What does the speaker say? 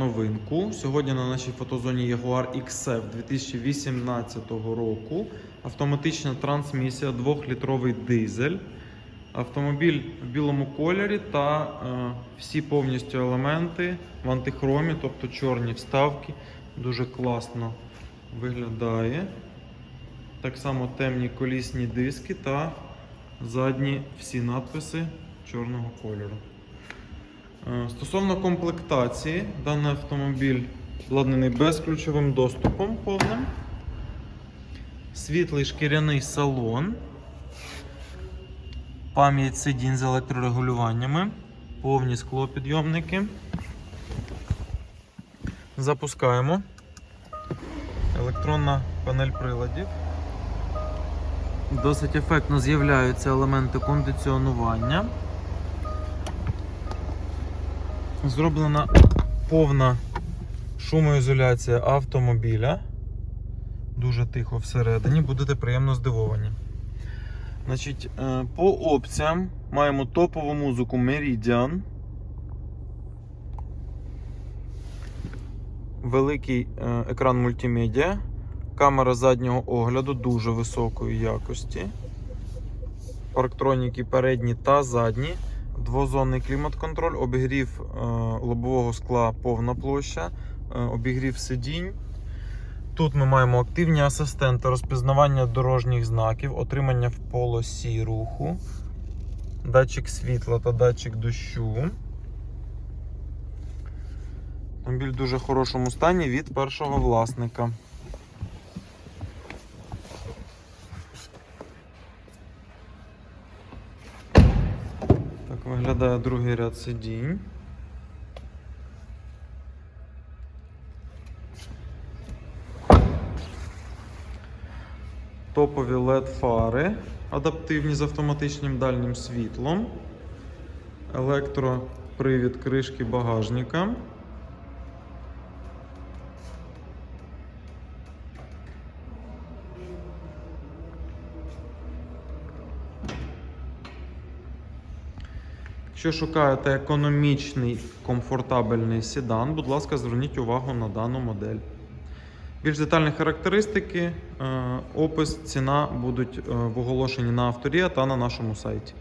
Новинку. Сьогодні на нашій фотозоні Jaguar XF 2018 року. Автоматична трансмісія, 2-літровий дизель. Автомобіль в білому кольорі та е, всі повністю елементи в антихромі, тобто чорні вставки. Дуже класно виглядає. Так само темні колісні диски та задні всі надписи чорного кольору. Е, Стосовно комплектації, даний автомобіль обладнаний безключовим доступом повним. Світлий шкіряний салон. Пам'ять сидінь з електрорегулюваннями. Повні склопідйомники. Запускаємо. Електронна панель приладів. Досить ефектно з'являються елементи кондиціонування. Зроблена повна шумоізоляція автомобіля. Дуже тихо всередині, будете приємно здивовані. Значить, е, по опціям маємо топову музику Meridian. Великий е, екран мультимедіа. Камера заднього огляду дуже високої якості. Парктроніки передні та задні. Двозонний клімат-контроль, обігрів е, лобового скла повна площа, е, обігрів сидінь. Тут ми маємо активні асистенти, розпізнавання дорожніх знаків, отримання в полосі руху, датчик світла та датчик дощу. Автомобіль в дуже хорошому стані від першого власника. Виглядає другий ряд сидінь. Топові LED фари, адаптивні з автоматичним дальнім світлом, електропривід кришки багажника. Якщо шукаєте економічний комфортабельний седан, будь ласка, зверніть увагу на дану модель. Більш детальні характеристики, е, опис, ціна будуть е, в оголошенні на авторія та на нашому сайті.